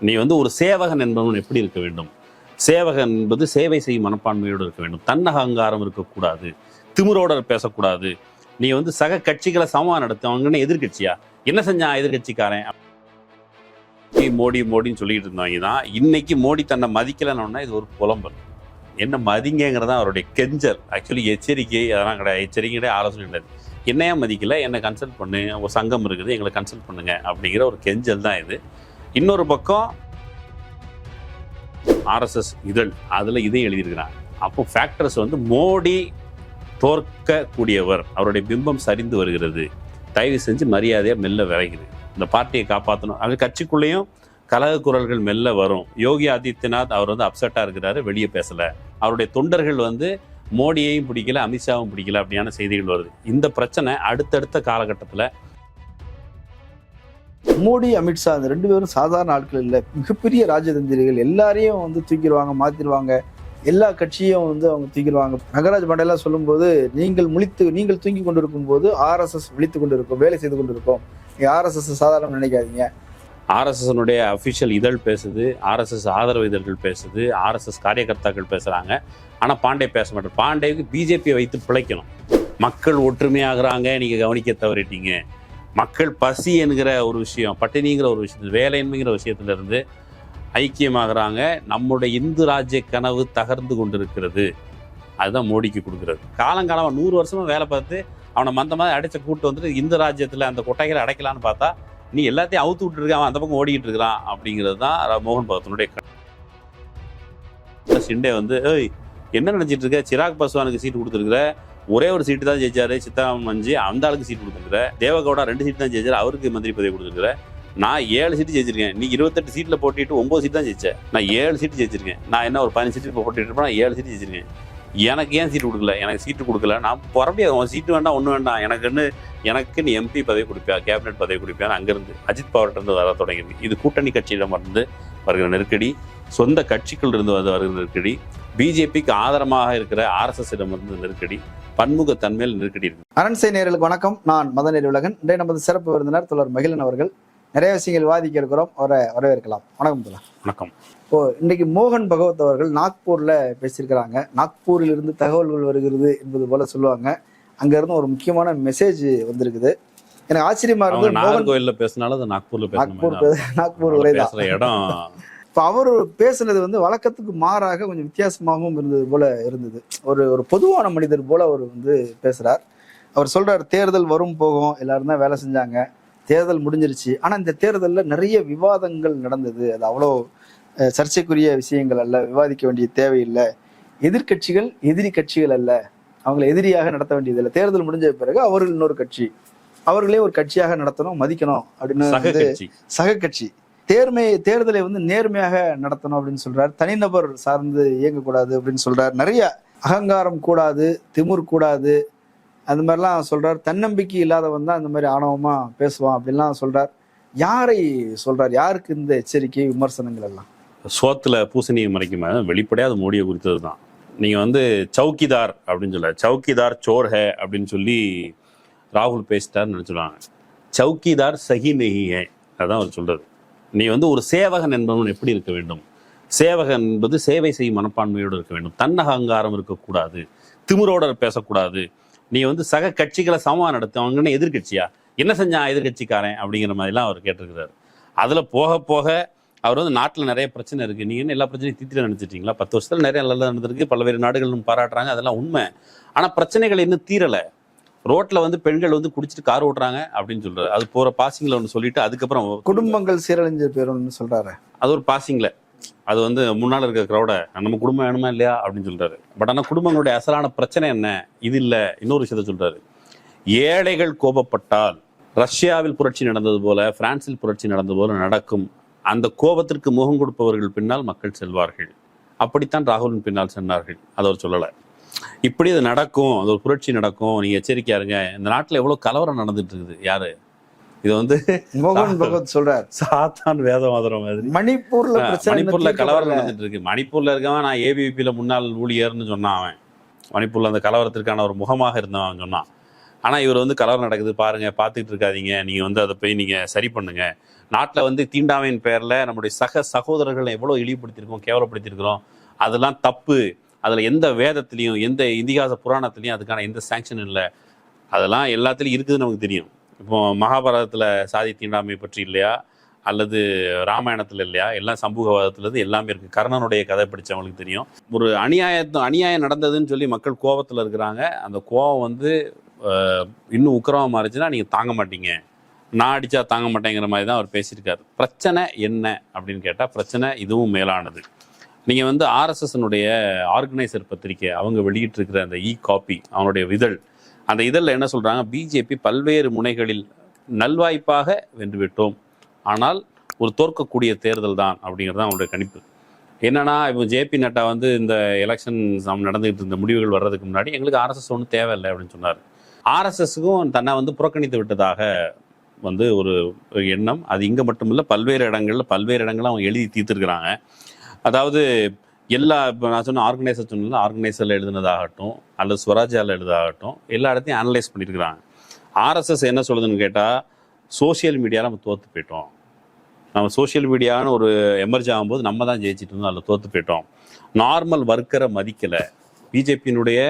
நீ வந்து ஒரு சேவகன் என்பவன் எப்படி இருக்க வேண்டும்? சேவகன் என்பது சேவை செய்யும் மனப்பான்மையோடு இருக்க வேண்டும். தன்னகங்காரம் இருக்கக்கூடாது. திமிரோட பேசக்கூடாது. நீ வந்து சக கட்சிகளை சமமாக நடத்து. அவங்க எதிர்கட்சியா என்ன செஞ்சான் எதிர்கட்சிக்காரன் மோடி மோடின்னு சொல்லிட்டு இருந்தவங்க தான் இன்னைக்கு மோடி தன்னை மதிக்கலன்னு இது ஒரு புலம்பல். என்ன மதிங்கிறதா அவருடைய கெஞ்சல். ஆக்சுவலி எச்சரிக்கை அதெல்லாம் கிடையாது. எச்சரிக்கை கிடையாது ஆலோசனை கிடையாது. என்னையா மதிக்கல? என்னை கன்சல்ட் பண்ணு. ஒரு சங்கம் இருக்குது எங்களை கன்சல்ட் பண்ணுங்க அப்படிங்கிற ஒரு கெஞ்சல் தான் இது. இன்னொரு பக்கம் ஆர்எஸ்எஸ் இதழ் அதில் இதையும் எழுதியிருக்கிறாங்க. அப்போ ஃபேக்டர்ஸ் வந்து மோடி தோற்கக்கூடியவர். அவருடைய பிம்பம் சரிந்து வருகிறது. தயவு செஞ்சு மரியாதையாக மெல்ல விரைகிறது இந்த பார்ட்டியை காப்பாற்றணும் அது கட்சிக்குள்ளேயும் கலக குரல்கள் மெல்ல வரும். யோகி ஆதித்யநாத் அவர் வந்து அப்செட்டாக இருக்கிறாரு வெளியே பேசலை. அவருடைய தொண்டர்கள் வந்து மோடியையும் பிடிக்கல அமித்ஷாவும் பிடிக்கல அப்படியான செய்திகள் வருது. இந்த பிரச்சனை அடுத்தடுத்த காலகட்டத்தில் மோடி அமித்ஷா அந்த ரெண்டு பேரும் சாதாரண ஆட்கள் இல்லை. மிகப்பெரிய ராஜதந்திரிகள். எல்லாரையும் வந்து தூக்கிடுவாங்க மாத்திடுவாங்க. எல்லா கட்சியும் வந்து அவங்க தூக்கிடுவாங்க. நகராஜ் மண்டலம் சொல்லும்போது நீங்கள் முழித்து நீங்கள் தூங்கி கொண்டிருக்கும் போது ஆர்எஸ்எஸ் விழித்து கொண்டிருக்கும் வேலை செய்து கொண்டிருக்கோம். ஆர்எஸ்எஸ் சாதாரண நினைக்காதீங்க. ஆர்எஸ்எஸ்னுடைய அஃபிஷியல் இதழ் பேசுது ஆர்எஸ்எஸ் ஆதரவு இதழ்கள் பேசுது ஆர்எஸ்எஸ் காரியகர்த்தாக்கள் பேசுகிறாங்க ஆனால் பாண்டே பேச மாட்டார். பாண்டேவுக்கு பிஜேபியை வைத்து பிழைக்கணும். மக்கள் ஒற்றுமையாகிறாங்க நீங்கள் கவனிக்க தவறிட்டீங்க. மக்கள் பசி என்கிற ஒரு விஷயம் பட்டினிங்கிற ஒரு விஷயம் வேலையின்மைங்கிற விஷயத்திலிருந்து ஐக்கியமாகறாங்க. நம்முடைய இந்து ராஜ்ய கனவு தகர்ந்து கொண்டிருக்கிறது. அதுதான் மோடிக்கு கொடுக்குறது. காலங்காலமாக நூறு வருஷமாக வேலை பார்த்து அவனை மந்த மாதிரி அடைச்ச கூட்டு வந்துட்டு இந்து ராஜ்யத்தில் அந்த கொட்டைகளை அடைக்கலான்னு பார்த்தா நீ எல்லாத்தையும் அவுத்து விட்டுருக்க அவன் அந்த பக்கம் ஓடிக்கிட்டு இருக்கிறான் அப்படிங்கிறது தான் மோகன் பகவத்தனுடைய சிண்டே ஷிண்டே வந்து ஏய் என்ன நினச்சிட்டு இருக்க? சிராக் பஸ்வானுக்கு சீட்டு கொடுத்துருக்குற? ஒரே ஒரு சீட்டு தான் ஜெயிச்சாரு சித்தாராமன் மஞ்சி. அந்த ஆளுக்கு சீட் கொடுத்துருக்குற தேவகவுடா ரெண்டு சீட்டு தான் ஜெயிச்சாரு. அவருக்கு மந்திரி பதவி கொடுத்துருக்குற நான் ஏழு சீட்டு ஜெயிச்சிருக்கேன். நீ இருபத்தெட்டு சீட்ல போட்டிட்டு ஒன்பது சீட் தான் ஜெயிச்சேன் நான் ஏழு சீட்டு ஜெயிச்சிருக்கேன். நான் என்ன ஒரு பதினஞ்சு சீட்டு போட்டிட்டு இருப்பேன்? நான் ஏழு சீட்டு ஜெயிச்சிருக்கேன். எனக்கு ஏன் சீட்டு கொடுக்கல? எனக்கு சீட்டு கொடுக்கல. நான் புறப்படியாது உன் சீட்டு வேண்டாம் ஒன்றும் வேண்டாம். எனக்குன்னு எனக்கு நீ எம்பி பதவி கொடுப்பியா? கேபினெட் பதவி கொடுப்பியா அங்கேருந்து அஜித் பவார்ட்ட இருந்து வர தொடங்கியிருக்கு இது கூட்டணி கட்சியிடம் இருந்து வருகிற நெருக்கடி சொந்த கட்சிக்குள் இருந்து வந்து வருகிற நெருக்கடி பிஜேபிக்கு ஆதரமாக இருக்கிற ஆர்எஸ்எஸ் இடம் இருந்து நெருக்கடி பன்முகத்தன்மையில் நெருக்கடி இருக்கு. அரண்சை நேயர்களுக்கு வணக்கம். நான் மதநெறி உலகன் இன்றைய நமது சிறப்பு விருந்தினர் தொடர் மகிழன் அவர்கள். நிறைய விஷயங்கள் வாதிக்க இருக்கிறோம். அவரை வரவேற்கலாம். வணக்கம் தோழர். வணக்கம். இப்போ இன்னைக்கு மோகன் பகவத் அவர்கள் நாக்பூர்ல பேசியிருக்கிறாங்க. நாக்பூரில் இருந்து தகவல்கள் வருகிறது என்பது போல சொல்லுவாங்க. அங்க இருந்து ஒரு முக்கியமான மெசேஜ் வந்திருக்குது. எனக்கு ஆச்சரியமா அவங்க இருந்து மோகன் நாகர்கோயில்ல பேசினாலும் அது நாக்பூர்ல நாக்பூர் நாக்பூர் உரைதான். பேசுற இடம். இப்போ அவர் பேசுனது வந்து வழக்கத்துக்கு மாறாக கொஞ்சம் வித்தியாசமாகவும் இருந்தது போல இருந்தது. ஒரு ஒரு பொதுவான மனிதர் போல அவர் வந்து பேசுறார். அவர் சொல்றார் தேர்தல் வரும் போகும். எல்லாரும் தான் வேலை செஞ்சாங்க. தேர்தல் முடிஞ்சிருச்சு. ஆனா இந்த தேர்தல்ல நிறைய விவாதங்கள் நடந்தது. அது அவ்வளோ சர்ச்சைக்குரிய விஷயங்கள் அல்ல. விவாதிக்க வேண்டிய தேவையில்லை. எதிர்க்கட்சிகள் எதிரி கட்சிகள் அல்ல. அவங்களை எதிரியாக நடத்த வேண்டியதில்லை. தேர்தல் முடிஞ்ச பிறகு அவர்கள் இன்னொரு கட்சி. அவர்களே ஒரு கட்சியாக நடத்தணும் மதிக்கணும் அப்படின்னு வந்து சக கட்சி. தேர்மை தேர்தலை வந்து நேர்மையாக நடத்தணும் அப்படின்னு சொல்றார். தனிநபர் சார்ந்து இயங்கக்கூடாது அப்படின்னு சொல்றார். நிறைய அகங்காரம் கூடாது திமிர் கூடாது அந்த மாதிரிலாம் சொல்றார். தன்னம்பிக்கை இல்லாதவன் தான் இந்த மாதிரி ஆணவமா பேசுவான் அப்படின்லாம் சொல்றார். யாரை சொல்றார்? யாருக்கு இந்த எச்சரிக்கை விமர்சனங்கள் எல்லாம்? சோத்துல பூசணியை மறைக்கும்? வெளிப்படையா அது மோடியை குறித்தது தான் நீங்க வந்து சௌக்கிதார் அப்படின்னு சொல்ல சௌக்கிதார் சோர் ஹே அப்படின்னு சொல்லி ராகுல் பேசிட்டார்னு நினச்சிடுவாங்க சௌக்கிதார் சஹி நெஹி அதான் அவர் சொல்கிறது நீ வந்து ஒரு சேவகன் என்பவன் எப்படி இருக்க வேண்டும்? சேவகன் என்பது சேவை செய்யும் மனப்பான்மையோடு இருக்க வேண்டும். தன்னகங்காரம் இருக்கக்கூடாது. திமிரோட பேசக்கூடாது. நீ வந்து சக கட்சிகளை சமமாக நடத்து. அவங்கன்னு என்ன எதிர்கட்சியா என்ன செஞ்சான் எதிர்கட்சிக்காரன் அப்படிங்கிற மாதிரிலாம் அவர் கேட்டிருக்கிறாரு. அதில் போக போக அவர் வந்து நாட்டில் நிறைய பிரச்சனை இருக்குது நீங்கள் என்ன எல்லா பிரச்சனையும் தீர்த்து நினச்சிட்டீங்களா? பத்து வருஷத்தில் நிறைய நல்லது நடந்திருக்கு. பல்வேறு நாடுகளும் பாராட்டுறாங்க. அதெல்லாம் உண்மை. ஆனால் பிரச்சனைகள் இன்னும் தீரலை. ரோட்ல வந்து பெண்கள் வந்து குடிச்சிட்டு கார் ஓட்டுறாங்க அப்படின்னு சொல்றாரு. அது போற பாசிங்ல ஒன்று சொல்லிட்டு அதுக்கப்புறம் குடும்பங்கள் சீரழிஞ்ச பேரும்னு சொல்றாரு. அது ஒரு பாசிங்ல அது வந்து முன்னால இருக்க க்ரௌட நம்ம குடும்பம் வேணுமா இல்லையா அப்படின்னு சொல்றாரு. பட் ஆனா குடும்பங்களுடைய அசலான பிரச்சனை என்ன? இது இல்ல. இன்னொரு விஷயத்த சொல்றாரு. ஏழைகள் கோபப்பட்டால் ரஷ்யாவில் புரட்சி நடந்தது போல பிரான்சில் புரட்சி நடந்தது போல நடக்கும். அந்த கோபத்திற்கு முகம் கொடுப்பவர்கள் பின்னால் மக்கள் செல்வார்கள். அப்படித்தான் ராகுலின் பின்னால் சென்றார்கள் அதை அவர் சொல்லல. இப்படி அது நடக்கும் அது ஒரு புரட்சி நடக்கும் நீங்க எச்சரிக்கையா இருங்க. இந்த நாட்டுல எவ்வளவு கலவரம் நடந்துட்டு இருக்குது? யாரு? இது வந்து மோகன் பகவத் சொல்றார். சாத்தான் வேதவாதரம் மாதிரி. மணிப்பூர்ல மணிப்பூர்ல கலவரம். நடந்துட்டு இருக்கு. மணிப்பூர்ல இருக்கவன் நான் ஏபிவிபியில முன்னாள் ஊழியர்னு சொன்னான் அவன். மணிப்பூர்ல அந்த கலவரத்திற்கான ஒரு முகமாக இருந்தவன் சொன்னான். ஆனால் இவர் வந்து கலவரம் நடக்குது பாருங்க பார்த்துட்டு இருக்காதீங்க. நீங்கள் வந்து அதை போய் நீங்கள் சரி பண்ணுங்க. நாட்டில் வந்து தீண்டாமையின் பேரில் நம்முடைய சக சகோதரர்களை எவ்வளோ இழிவுபடுத்தியிருக்கோம் கேவலப்படுத்தியிருக்கிறோம் அதெல்லாம் தப்பு. அதில் எந்த வேதத்துலேயும் எந்த இதிகாச புராணத்துலேயும் அதுக்கான எந்த சாங்ஷன் இல்லை. அதெல்லாம் எல்லாத்துலேயும் இருக்குதுன்னு நமக்கு தெரியும். இப்போ மகாபாரதத்தில் சாதி தீண்டாமை பற்றி இல்லையா? அல்லது ராமாயணத்தில் இல்லையா? எல்லாம் சமூகவாதத்துலேருந்து எல்லாமே இருக்குது கர்ணனுடைய கதை படித்தவங்களுக்கு தெரியும். ஒரு அநியாயத்து அநியாயம் நடந்ததுன்னு சொல்லி மக்கள் கோபத்தில் இருக்கிறாங்க. அந்த கோபம் வந்து இன்னும் உக்கரமாக மாறிச்சுன்னா நீங்கள் தாங்க மாட்டீங்க. நான் அடித்தா தாங்க மாட்டேங்கிற மாதிரி தான் அவர் பேசியிருக்காரு. பிரச்சனை என்ன அப்படின்னு கேட்டால் பிரச்சனை இதுவும் மேலானது. நீங்கள் வந்து ஆர்எஸ்எஸ்னுடைய ஆர்கனைசர் பத்திரிக்கை அவங்க வெளியிட்டிருக்கிற அந்த இ காப்பி அவனுடைய இதழ் அந்த இதழில் என்ன சொல்கிறாங்க பிஜேபி பல்வேறு முனைகளில் நல்வாய்ப்பாக வென்றுவிட்டோம். ஆனால் ஒரு தோற்கக்கூடிய தேர்தல் தான் அப்படிங்கிறது தான் அவங்களுடைய கணிப்பு. என்னன்னா இப்போ ஜேபி நட்டா வந்து இந்த எலெக்ஷன் நடந்துகிட்டு இருந்த முடிவுகள் வர்றதுக்கு முன்னாடி எங்களுக்கு ஆர்எஸ்எஸ் ஒன்றும் தேவையில்லை அப்படின்னு சொன்னார். ஆர்எஸ்எஸ்க்கும் தன்னை வந்து புறக்கணித்து விட்டதாக வந்து ஒரு எண்ணம். அது இங்கே மட்டுமில்லை பல்வேறு இடங்களில் பல்வேறு இடங்களில் அவங்க எழுதி தீர்த்துருக்குறாங்க. அதாவது எல்லா இப்போ நான் சொன்ன ஆர்கனைசர் சொன்னல ஆர்கனைசரில் எழுதுனதாகட்டும் அல்லது ஸ்வராஜ்யாவில் எழுதுனதாகட்டும் எல்லா இடத்தையும் அனலைஸ் பண்ணியிருக்கிறாங்க ஆர்எஸ்எஸ் என்ன சொல்லுதுன்னு கேட்டால் சோஷியல் மீடியாவில் நம்ம தோற்று போயிட்டோம். நம்ம சோஷியல் மீடியான்னு ஒரு எமர்ஜ் ஆகும்போது நம்ம தான் ஜெயிச்சிட்டு இருந்தோம் அதில் தோற்று போயிட்டோம். நார்மல் ஒர்க்கரை மதிக்கலை. பிஜேபியினுடைய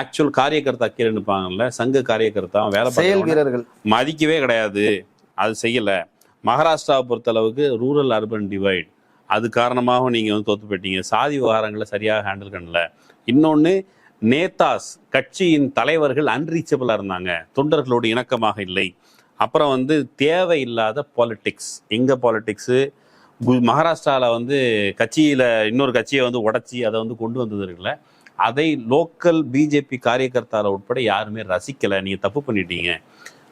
ஆக்சுவல் காரியகர்த்தா கீழே நிற்பாங்கல்ல சங்க காரியகர்த்தா வேலை செயல் வீரர்கள். மதிக்கவே கிடையாது. அது செய்யல. மகாராஷ்டிராவை பொறுத்தளவுக்கு ரூரல் அர்பன் டிவைட் அது காரணமாக நீங்கள் வந்து தோத்து போயிட்டீங்க. சாதி விவகாரங்களை சரியாக ஹேண்டில் பண்ணல. இன்னொன்று நேதாஸ் கட்சியின் தலைவர்கள் அன்ரீச்சபிளாக இருந்தாங்க. தொண்டர்களோடு இணக்கமாக இல்லை. அப்புறம் வந்து தேவையில்லாத பாலிட்டிக்ஸ் எங்கே பாலிட்டிக்ஸு மகாராஷ்டிராவில் வந்து கட்சியில் இன்னொரு கட்சியை வந்து உடச்சி அதை வந்து கொண்டு வந்தது இருக்குல்ல. அதை லோக்கல் பிஜேபி காரியகர்த்தால உட்பட யாருமே ரசிக்கலை. நீங்கள் தப்பு பண்ணிட்டீங்க.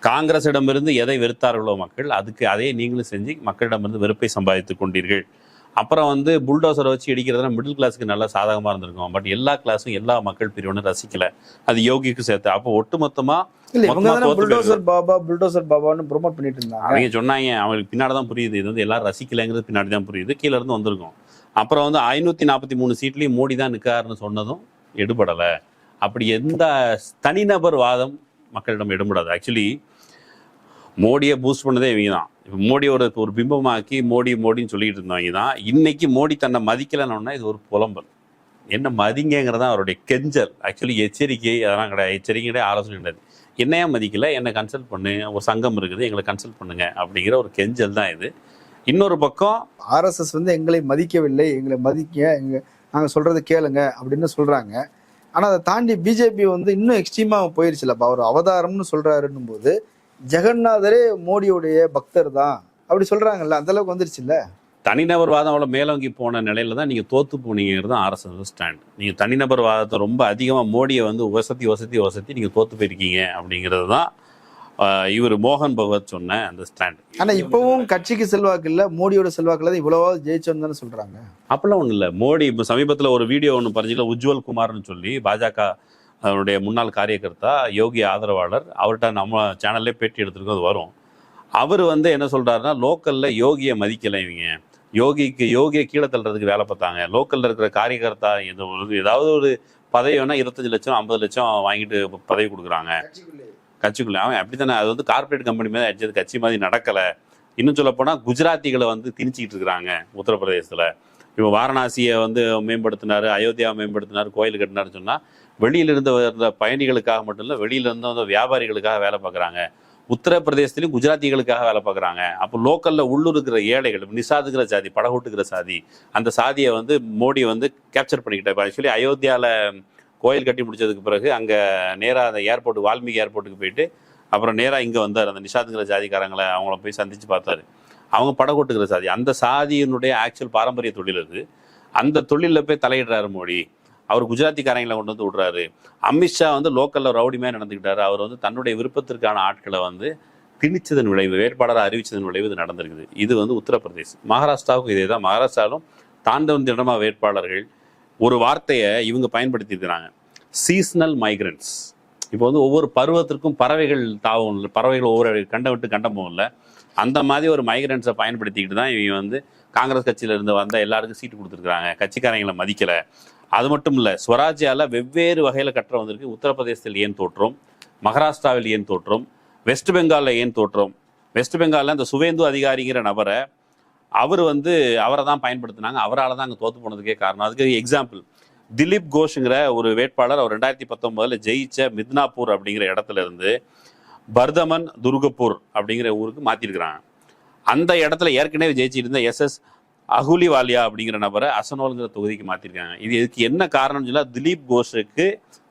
காங்கிரஸிடமிருந்து எதை வெறுத்தார்களோ மக்கள் அதுக்கு அதே நீங்களும் செஞ்சு மக்களிடமிருந்து வெறுப்பை சம்பாதித்துக் கொண்டீர்கள். அப்புறம் வந்து புல்டோசரை வச்சு இடிக்கிறதுனா மிடில் கிளாஸுக்கு நல்லா சாதகமா இருந்திருக்கும். பட் எல்லா கிளாஸும் எல்லா மக்கள் பிரிவினும் ரசிக்கல. அது யோகிக்கு சேர்த்து. அப்போ ஒட்டுமொத்தமா இல்ல இவங்க மொத்தமா தானே தோத்து புல்டோசர் பாபா புல்டோசர் பாபான்னு ப்ரோமோட் பண்ணிட்டு இருந்தாங்க. அவங்க சொன்னாங்க அவங்களுக்கு பின்னாடி தான் புரியுது. இது வந்து எல்லாரும் ரசிக்கலைங்கிறது பின்னாடி தான் புரியுது. கீழ இருந்து வந்திருக்கும். அப்புறம் வந்து ஐநூத்தி நாற்பத்தி மூணு சீட்லயும் மோடி தான் நிற்காருன்னு சொன்னதும் எடுபடலை. அப்படி எந்த தனிநபர் வாதம் மக்களிடம் எடுபடாது. ஆக்சுவலி மோடியை பூஸ்ட் பண்ணதே இவங்க தான் இப்போ மோடி ஒரு ஒரு பிம்பமாக்கி மோடி மோடின்னு சொல்லிட்டு இருந்தவங்க தான் இன்னைக்கு மோடி தன்னை மதிக்கலைன்னா இது ஒரு புலம்பல். என்ன மதிங்கிறதா அவருடைய கெஞ்சல். ஆக்சுவலி எச்சரிக்கை அதெல்லாம் கிடையாது. எச்சரிக்கை கிடையாது ஆலோசனை கிடையாது. என்னையா மதிக்கல? என்னை கன்சல்ட் பண்ணு. ஒரு சங்கம் இருக்குது. எங்களை கன்சல்ட் பண்ணுங்க அப்படிங்கிற ஒரு கெஞ்சல் தான் இது. இன்னொரு பக்கம் ஆர்எஸ்எஸ் வந்து எங்களை மதிக்கவில்லை. எங்களை மதிக்க எங்க நாங்கள் சொல்றதை கேளுங்க அப்படின்னு சொல்றாங்க. ஆனால் அதை தாண்டி பிஜேபி வந்து இன்னும் எக்ஸ்ட்ரீமாக போயிருச்சுல அவர் அவதாரம்னு சொல்றாருன்னும் போது ஜெகநாதரே மோடியுடைய பக்தர் தான். அப்படி சொல்றாங்கல்ல அந்த அளவுக்கு வந்துருச்சுல்ல? தனிநபர் வாதம் அவ்வளோ மேலோங்கி போன நிலையில தான் நீங்கள் தோத்து போனீங்கிறது தான் ஆர்எஸ்எஸ் ஸ்டாண்ட் நீங்கள் தனிநபர் வாதத்தை ரொம்ப அதிகமாக மோடியை வந்து வசதி வசதி வசதி நீங்கள் தோத்து போயிருக்கீங்க அப்படிங்கிறது தான் இவர் மோகன் பகவத் சொன்ன அந்த ஸ்டாண்ட் ஆனா இப்பவும் கட்சிக்கு செல்வாக்கு இல்ல மோடியோட செல்வாக்குல தான் இவ்வளவாவது ஜெயிச்சோன்னு தானே சொல்றாங்க. அப்பெல்லாம் ஒன்றும் இல்லை. மோடி இப்போ சமீபத்தில் ஒரு வீடியோ ஒன்று பறிஞ்சிக்கல உஜ்வல் குமார்னு சொல்லி பாஜக அவருடைய முன்னாள் காரியகர்த்தா யோகி ஆதரவாளர் அவர்கிட்ட நம்ம சேனல்லே பேட்டி எடுத்திருக்கோம் அது வரும். அவர் வந்து என்ன சொல்றாருன்னா லோக்கல்ல யோகியை மதிக்கலை இவங்க. யோகிக்கு யோகியை கீழே தள்ளுறதுக்கு வேலை பார்த்தாங்க. லோக்கல்ல இருக்கிற காரியகர்த்தா இது ஏதாவது ஒரு பதவி வேணா இருபத்தஞ்சு லட்சம் ஐம்பது லட்சம் வாங்கிட்டு பதவி கொடுக்குறாங்க. கட்சிக்குள்ள அவன் அப்படித்தானே அது வந்து கார்ப்பரேட் கம்பெனி மாதிரி அடிச்சது கட்சி மாதிரி நடக்கல. இன்னும் சொல்ல போனா குஜராத்திகளை வந்து திணிச்சிக்கிட்டு இருக்கிறாங்க உத்தரப்பிரதேசத்துல. இப்போ வாரணாசியை வந்து மேம்படுத்தினாரு அயோத்தியாவை மேம்படுத்தினாரு கோயில் கட்டினாருன்னு சொன்னா வெளியிலிருந்து வந்த பயணிகளுக்காக மட்டும் இல்லை வெளியிலிருந்து வந்த வியாபாரிகளுக்காக வேலை பார்க்குறாங்க. உத்தரப்பிரதேசத்திலையும் குஜராத்திகளுக்காக வேலை பார்க்குறாங்க. அப்போ லோக்கலில் உள்ளூர் இருக்கிற ஏழைகள் நிசாதுக்கிற சாதி படகோட்டுக்கிற சாதி அந்த சாதியை வந்து மோடி வந்து கேப்சர் பண்ணிக்கிட்டார். ஆக்சுவலி அயோத்தியாவில் கோயில் கட்டி முடிச்சதுக்கு பிறகு அங்கே நேராக அந்த ஏர்போர்ட் வால்மீகி ஏர்போர்ட்டுக்கு போயிட்டு அப்புறம் நேராக இங்கே வந்தார். அந்த நிஷாதுங்கிற ஜாதிக்காரங்களை அவங்கள போய் சந்தித்து பார்த்தாரு. அவங்க படகோட்டுக்கிற சாதி. அந்த சாதியினுடைய ஆக்சுவல் பாரம்பரிய தொழில் அது. அந்த தொழிலில் போய் தலையிடுறாரு மோடி. அவர் குஜராத்திக்காரங்களை கொண்டு வந்து விடுறாரு. அமித்ஷா வந்து லோக்கல்ல ரவுடிமே நடந்துக்கிட்டாரு அவர் வந்து தன்னுடைய விருப்பத்திற்கான ஆட்களை வந்து திணிச்சதன் விளைவு வேட்பாளரை அறிவிச்சதன் விளைவு இது நடந்திருக்குது. இது வந்து உத்தரப்பிரதேசம். மகாராஷ்டிராவுக்கும் இதே தான். மகாராஷ்டிராவிலும் தாண்டவன் திடமா வேட்பாளர்கள் ஒரு வார்த்தையை இவங்க பயன்படுத்தியிருக்கிறாங்க. சீஸ்னல் மைக்ரன்ஸ் இப்போ வந்து ஒவ்வொரு பருவத்திற்கும் பறவைகள் தாவும் இல்லை. பறவைகள் ஒவ்வொரு கண்டம் விட்டு கண்டம் போகும்ல அந்த மாதிரி ஒரு மைக்ரன்ஸை பயன்படுத்திக்கிட்டு தான் இவங்க வந்து காங்கிரஸ் கட்சியில இருந்து வந்த எல்லாருக்கும் சீட்டு கொடுத்துருக்குறாங்க. கட்சிக்காரங்களை மதிக்கலை. அது மட்டும் இல்லை ஸ்வராஜ்யால வெவ்வேறு வகையில் கற்ற வந்திருக்கு. உத்தரப்பிரதேசத்தில் ஏன் தோற்றம்? மகாராஷ்டிராவில் ஏன் தோற்றம்? வெஸ்ட் பெங்காலில் ஏன் தோற்றம்? வெஸ்ட் பெங்காலில் இந்த சுவேந்து அதிகாரிங்கிற நபரை அவர் வந்து அவரை தான் பயன்படுத்தினாங்க. அவரால் தான் அங்கே தோற்று போனதுக்கே காரணம். அதுக்கு எக்ஸாம்பிள் திலீப் கோஷுங்கிற ஒரு வேட்பாளர் அவர் ரெண்டாயிரத்தி பத்தொன்பதில் ஜெயிச்ச மித்னாப்பூர் அப்படிங்கிற இடத்துல இருந்து பர்தமன் துர்கப்பூர் அப்படிங்கிற ஊருக்கு மாற்றிருக்கிறாங்க அந்த இடத்துல ஏற்கனவே ஜெயிச்சிட்டு இருந்த எஸ் எஸ் அகுலிவாலியா அப்படிங்கிற நபரை அசனோல்ங்கிற தொகுதிக்கு மாற்றிருக்காங்க இது இதுக்கு என்ன காரணம்னு சொன்னால் திலீப் கோஷுக்கு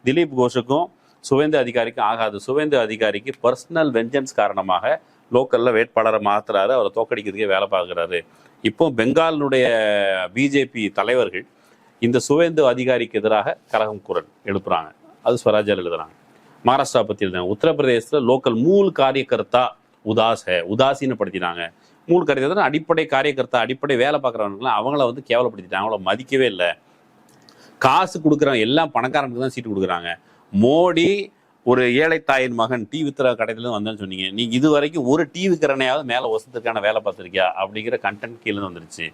திலீப் கோஷுக்கும் சுவேந்து அதிகாரிக்கும் ஆகாது. சுவேந்து அதிகாரிக்கு பர்சனல் வெஞ்சன்ஸ் காரணமாக லோக்கலில் வேட்பாளரை மாற்றுறாரு அவரை தோக்கடிக்கிறதுக்கே வேலை பார்க்குறாரு. இப்போ பெங்காலினுடைய பிஜேபி தலைவர்கள் இந்த சுவேந்து அதிகாரிக்கு எதிராக கரகம் குரல் எழுப்புறாங்க. அது ஸ்வராஜால் எழுதுறாங்க. மகாராஷ்டிரா பற்றி எழுதுறாங்க. உத்தரப்பிரதேசத்தில் லோக்கல் மூல் காரியகர்த்தா உதாஸ் உதாசீனப்படுத்தினாங்க. மூல் காரியகர்த்தா அடிப்படை காரியகர்த்தா அடிப்படை வேலை பார்க்குறவங்களாம் அவங்கள வந்து கேவலப்படுத்திட்டாங்க. அவங்கள மதிக்கவே இல்லை. காசு கொடுக்குறவங்க எல்லாம் பணக்காரனுக்கு தான் சீட்டு கொடுக்குறாங்க. மோடி ஒரு ஏழை தாயின் மகன் டீ வித்துற கடையிலேருந்து வந்தேன்னு சொன்னீங்க. நீங்கள் இது வரைக்கும் ஒரு டீ விற்கிறனையாவது மேலே வசத்துக்கான வேலை பார்த்துருக்கியா? அப்படிங்கிற கண்டென்ட் கீழே வந்துருச்சு.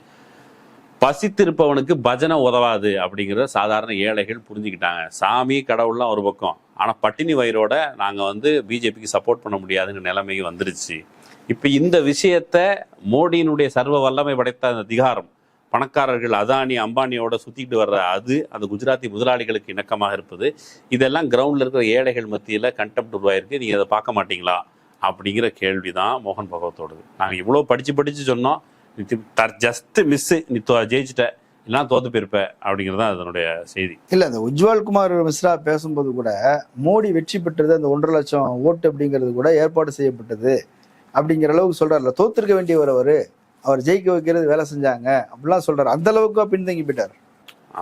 பசித்திருப்பவனுக்கு பஜனை உதவாது அப்படிங்கிறத சாதாரண ஏழைகள் புரிஞ்சுக்கிட்டாங்க. சாமி கடவுள்லாம் ஒரு பக்கம். ஆனால் பட்டினி வயிறோட நாங்கள் வந்து பிஜேபிக்கு சப்போர்ட் பண்ண முடியாதுங்கிற நிலைமைக்கு வந்துருச்சு. இப்போ இந்த விஷயத்த மோடியினுடைய சர்வ வல்லமை படைத்த அந்த அதிகாரம் பணக்காரர்கள் அதானி அம்பானியோட சுற்றிக்கிட்டு வர்ற அது அந்த குஜராத்தி முதலாளிகளுக்கு இணக்கமாக இருப்பது இதெல்லாம் கிரவுண்டில் இருக்கிற ஏழைகள் மத்தியில் கண்டெப்ட் உருவாயிருக்கு நீங்கள் அதை பார்க்க மாட்டீங்களா? அப்படிங்கிற கேள்விதான் மோகன் பகவத்தோடது. நாங்கள் இவ்வளோ படித்து படித்து சொன்னோம். ஜஸ்ட் மிஸ்ஸு நீ தோ- ஜெயிச்சிட்ட. இல்லைன்னா தோத்து போயிருப்ப அப்படிங்கிறது தான் அதனுடைய செய்தி. இல்லை இந்த உஜ்வால் குமார் மிஸ்ரா பேசும்போது கூட மோடி வெற்றி பெற்றது அந்த ஒன்றரை லட்சம் ஓட்டு அப்படிங்கிறது கூட ஏற்பாடு செய்யப்பட்டது. அப்படிங்கிற அளவுக்கு சொல்றாருல. தோத்திருக்க வேண்டியவர் அவரு. அவர் ஜெயிக்க வைக்கிறது வேலை செஞ்சாங்க. அப்படிலாம் சொல்றாரு. அந்த அளவுக்கு பின்தங்கி போயிட்டார்.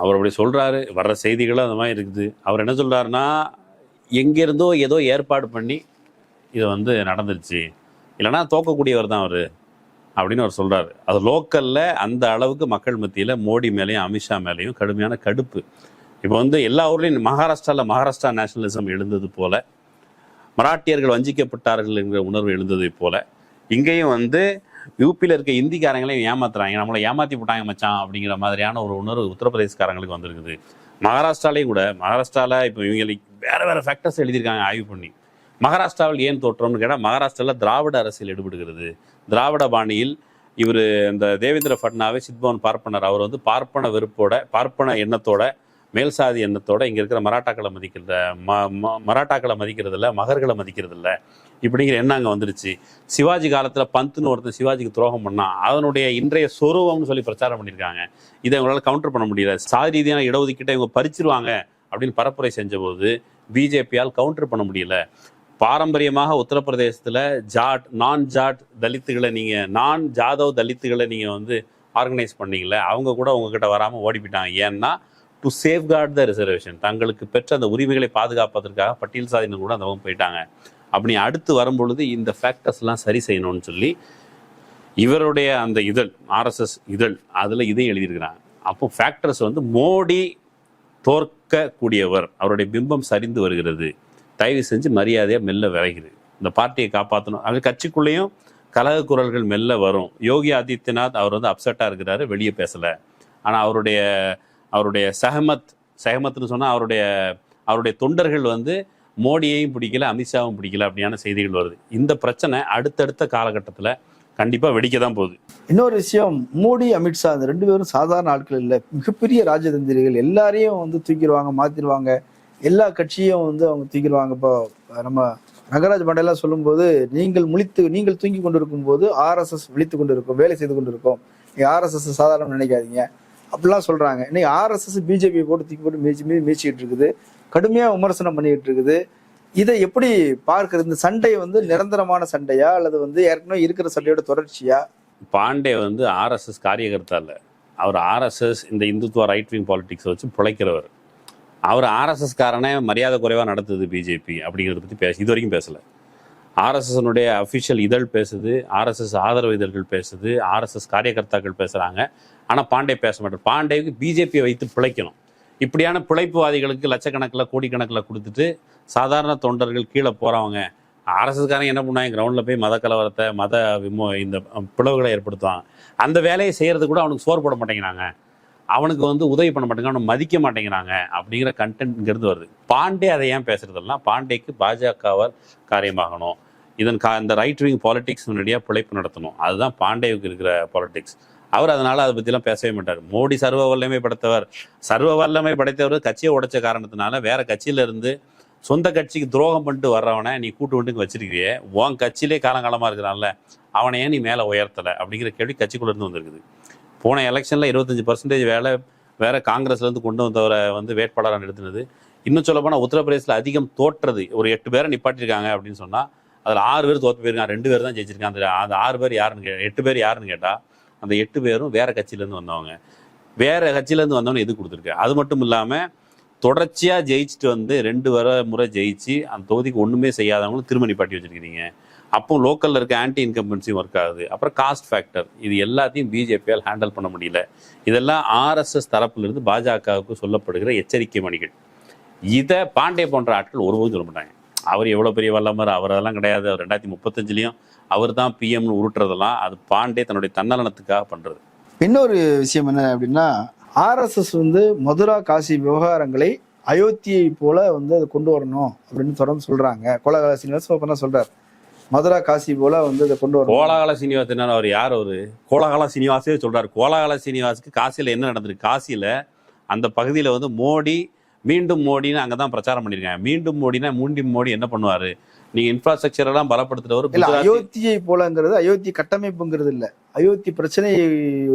அவர் அப்படி சொல்றாரு. வர்ற செய்திகளும் அந்த மாதிரி இருக்குது. அவர் என்ன சொல்றாருன்னா எங்கிருந்தோ ஏதோ ஏற்பாடு பண்ணி இது வந்து நடந்துருச்சு. இல்லைன்னா தோக்கக்கூடியவர் தான் அவர் அப்படின்னு அவர் சொல்றாரு. அது லோக்கல்ல அந்த அளவுக்கு மக்கள் மத்தியில மோடி மேலேயும் அமித்ஷா மேலேயும் கடுமையான கடுப்பு. இப்போ வந்து எல்லா ஊர்லயும் மகாராஷ்டிரால மகாராஷ்டிரா நேஷனலிசம் எழுந்தது போல மராட்டியர்கள் வஞ்சிக்கப்பட்டார்கள் என்கிற உணர்வு எழுந்ததை போல இங்கேயும் வந்து யூபியில் இருக்க இந்திக்காரங்களையும் ஏமாத்துறாங்க. நம்மளை ஏமாத்தி போட்டாங்க மச்சான் அப்படிங்கிற மாதிரியான ஒரு உணர்வு உத்தரப்பிரதேசக்காரங்களுக்கு வந்திருக்குது. மகாராஷ்டிராலையும் கூட மகாராஷ்டிராவில் இப்போ இவங்களுக்கு வேற வேறு ஃபேக்டர்ஸ் எழுதியிருக்காங்க ஆய்வு பண்ணி. மகாராஷ்டிராவில் ஏன் தோற்றம்னு கேட்டால் மகாராஷ்டிராவில் திராவிட அரசியல் எடுபடுகிறது. திராவிட பாணியில் இவர் இந்த தேவேந்திர ஃபட்னாவே சித்பவன் பார்ப்பனர். அவர் வந்து பார்ப்பன வெறுப்போட பார்ப்பன எண்ணத்தோட மேல் சாதி எண்ணத்தோட இங்கே இருக்கிற மராட்டாக்களை மதிக்கிறத ம ம- மராட்டாக்களை மதிக்கிறதில்ல மகர்களை மதிக்கிறதில்ல. இப்படிங்கிற எண்ணம் அங்கே வந்துடுச்சு. சிவாஜி காலத்தில் பந்துன்னு ஒருத்தன் சிவாஜிக்கு துரோகம் பண்ணான் அதனுடைய இன்றைய சொரூபம்னு சொல்லி பிரச்சாரம் பண்ணியிருக்காங்க. இதை இவங்களால் கவுண்டர் பண்ண முடியல. சாதி ரீதியான இடஒதுக்கீட்டை இவங்க பறிச்சிருவாங்க அப்படின்னு பரப்புரை செஞ்ச போது பிஜேபியால் கவுண்டர் பண்ண முடியல. பாரம்பரியமாக உத்தரப்பிரதேசத்தில் ஜாட் நான் ஜாட் தலித்துகளை நீங்கள் நான் ஜாதவ் தலித்துகளை நீங்கள் வந்து ஆர்கனைஸ் பண்ணீங்கல்ல அவங்க கூட உங்ககிட்ட வராமல் ஓடி போயிட்டாங்க. ஏன்னா டு சேஃப்கார்ட் த ரிசர்வேஷன் தங்களுக்கு பெற்ற அந்த உரிமைகளை பாதுகாப்பதற்காக பட்டியல் சாதியினர் கூட அந்த பக்கம் போயிட்டாங்க. அப்படி அடுத்து வரும்பொழுது இந்த ஃபேக்டர்ஸ்லாம் சரி செய்யணும்னு சொல்லி இவருடைய அந்த இதழ் ஆர்எஸ்எஸ் இதழ் அதில் இதையும் எழுதியிருக்கிறாங்க. அப்போ ஃபேக்டர்ஸ் வந்து மோடி தோற்கக்கூடியவர் அவருடைய பிம்பம் சரிந்து வருகிறது. தயவு செஞ்சு மரியாதையாக மெல்ல விளைகிறது இந்த பார்ட்டியை காப்பாற்றணும் அது கட்சிக்குள்ளேயும் கலக குரல்கள் மெல்ல வரும். யோகி ஆதித்யநாத் அவர் வந்து அப்செட்டாக இருக்கிறாரு வெளியே பேசலை. ஆனால் அவருடைய அவருடைய சஹமத் சஹமத்னு சொன்னால் அவருடைய அவருடைய தொண்டர்கள் வந்து மோடியையும் பிடிக்கல அமித்ஷாவும் பிடிக்கல அப்படியான செய்திகள் வருது. இந்த பிரச்சனை அடுத்தடுத்த காலகட்டத்தில் கண்டிப்பாக வெடிக்க தான் போகுது. இன்னொரு விஷயம் மோடி அமித்ஷா இந்த ரெண்டு பேரும் சாதாரண ஆட்கள் இல்லை. மிகப்பெரிய ராஜதந்திரிகள் எல்லாரையும் வந்து தூக்கிடுவாங்க மாற்றிடுவாங்க எல்லா கட்சியும் வந்து அவங்க தூக்கிடுவாங்க. இப்போ நம்ம நகராஜ் மண்டலம் சொல்லும்போது நீங்கள் முழித்து நீங்கள் தூங்கி கொண்டிருக்கும் போது ஆர்எஸ்எஸ் விழித்து கொண்டிருக்கும் வேலை செய்து கொண்டிருக்கோம். ஆர்எஸ்எஸ் சாதாரணம் நினைக்காதீங்க. அப்படிலாம் சொல்றாங்க. இன்னைக்கு ஆர்எஸ்எஸ் பிஜேபி போட்டு தூக்கி போட்டு மீச்சு மீ மீச்சிக்கிட்டு இருக்குது. கடுமையா விமர்சனம் பண்ணிக்கிட்டு இருக்குது. இதை எப்படி பார்க்கறது? இந்த சண்டை வந்து நிரந்தரமான சண்டையா? அல்லது வந்து ஏற்கனவே இருக்கிற சண்டையோட தொடர்ச்சியா? பாண்டே வந்து ஆர்எஸ்எஸ் காரியகர்த்தா இல்லை. அவர் ஆர்எஸ்எஸ் இந்த இந்துத்துவ ரைட் விங் பாலிடிக்ஸை வச்சு பிழைக்கிறவர். அவர் ஆர்எஸ்எஸ் காரனே மரியாதை குறைவாக நடத்துது பிஜேபி அப்படிங்கிறத பற்றி பேச இது வரைக்கும் பேசலை. ஆர்எஸ்எஸ்னுடைய அஃபிஷியல் இதழ் பேசுது ஆர்எஸ்எஸ் ஆதரவு இதழ்கள் பேசுது ஆர்எஸ்எஸ் காரியகர்த்தாக்கள் பேசுகிறாங்க ஆனால் பாண்டே பேச மாட்டார். பாண்டேவுக்கு பிஜேபியை வைத்து பிழைக்கணும். இப்படியான பிழைப்புவாதிகளுக்கு லட்சக்கணக்கில் கோடிக்கணக்கில் கொடுத்துட்டு சாதாரண தொண்டர்கள் கீழே போகிறவங்க ஆர்எஸ்எஸ்காரங்க என்ன பண்ணுவாங்க கிரவுண்டில் போய் மத கலவரத்தை மத விமோ இந்த பிளவுகளை ஏற்படுத்துவாங்க அந்த வேலையை செய்கிறது கூட அவனுக்கு சோர் போட மாட்டேங்கிறாங்க. அவனுக்கு வந்து உதவி பண்ண மாட்டேங்கிற அவனை மதிக்க மாட்டேங்கிறாங்க அப்படிங்கிற கண்டென்ட்ங்கிறது வருது. பாண்டே அதை ஏன் பேசுறதெல்லாம் பாண்டேக்கு பாஜகவால் காரியமாகணும். இதன் கா இந்த ரைட் விங் பாலிடிக்ஸ் முன்னாடியாக பிழைப்பு நடத்தணும். அதுதான் பாண்டேவுக்கு இருக்கிற பாலிடிக்ஸ் அவர் அதனால் அதை பற்றிலாம் பேசவே மாட்டார். மோடி சர்வ வல்லமை படைத்தவர். சர்வ வல்லமை படைத்தவர் கட்சியை உடைச்ச காரணத்தினால வேற கட்சியிலேருந்து சொந்த கட்சிக்கு துரோகம் பண்ணிட்டு வர்றவனை நீ கூட்டு கொண்டு வச்சிருக்கிறியே. உன் கட்சியிலே காலங்காலமாக இருக்கிறான்ல. அவனை ஏன் நீ மேலே உயர்த்தலை? அப்படிங்கிற கேள்வி கட்சிக்குள்ளேருந்து வந்திருக்குது. போன எலெக்ஷனில் இருபத்தஞ்சி பர்சன்டேஜ் வேலை வேற காங்கிரஸ்லேருந்து கொண்டு வந்தவரை வந்து வேட்பாளராக நிறுத்தினது. இன்னும் சொல்ல போனால் உத்தரப்பிரதேசில் அதிகம் தோற்றது. ஒரு எட்டு பேரை நிப்பாட்டிருக்காங்க அப்படின்னு சொன்னால் அதில் ஆறு பேர் தோற்று போயிருக்காங்க. ரெண்டு பேர் தான் ஜெயிச்சிருக்காங்க. அந்த அந்த ஆறு பேர் யாருன்னு கே எட்டு பேர் யாருன்னு கேட்டால் அந்த எட்டு பேரும் வேற கட்சியிலேருந்து வந்தவங்க. வேற கட்சியிலேருந்து வந்தவங்க எது கொடுத்துருக்கு? அது மட்டும் இல்லாமல் தொடர்ச்சியாக ஜெயிச்சுட்டு வந்து ரெண்டு வர முறை ஜெயிச்சு அந்த தொகுதிக்கு ஒன்றுமே செய்யாதவங்களும் திருமணி பாட்டி வச்சிருக்கிறீங்க. அப்போ லோக்கலில் இருக்க ஆன்டி இன்கம்பன்சியும் ஒர்க் ஆகுது. அப்புறம் காஸ்ட் ஃபேக்டர் இது எல்லாத்தையும் பிஜேபியால் ஹேண்டில் பண்ண முடியல. இதெல்லாம் ஆர்எஸ்எஸ் தரப்பிலிருந்து பாஜகவுக்கு சொல்லப்படுகிற எச்சரிக்கை மணிகள். இதை பாண்டே போன்ற ஆட்கள் ஒருபோதும் சொல்ல மாட்டாங்க. அவர் எவ்வளோ பெரிய வல்லமர்? அவர் அதெல்லாம் கிடையாது. அவர் ரெண்டாயிரத்தி முப்பத்தஞ்சுலையும் அவர் தான் பிஎம்னு உருட்டுறதெல்லாம் அது பாண்டே தன்னுடைய தன்னலனத்துக்காக பண்ணுறது இன்னொரு விஷயம் என்ன அப்படின்னா ஆர்எஸ்எஸ் வந்து மதுரா காசி விவகாரங்களை அயோத்தியை போல வந்து அதை கொண்டு வரணும் அப்படின்னு தொடர்ந்து சொல்றாங்க. கோலகால சீனிவாசன் சொல்றாரு? மதுரா காசி போல வந்து அதை கொண்டு வரணும். கோலாகல சீனிவாஸ் என்ன அவர் யார் அவரு? கோலாகல சீனிவாசே சொல்றாரு. கோலாகல சீனிவாஸுக்கு காசியில என்ன நடந்திருக்கு? காசியில அந்த பகுதியில வந்து மோடி மீண்டும் மோடின்னு அங்கதான் பிரச்சாரம் பண்ணிருக்காங்க. மீண்டும் மோடினா மீண்டும் மோடி என்ன பண்ணுவாரு? நீங்க இன்ஃப்ராஸ்ட்ரக்சர் எல்லாம் பலப்படுத்துறவர் இல்ல அயோத்தியை போலங்கிறது அயோத்தி கட்டமைப்புங்கிறது இல்ல. அயோத்தி பிரச்சனை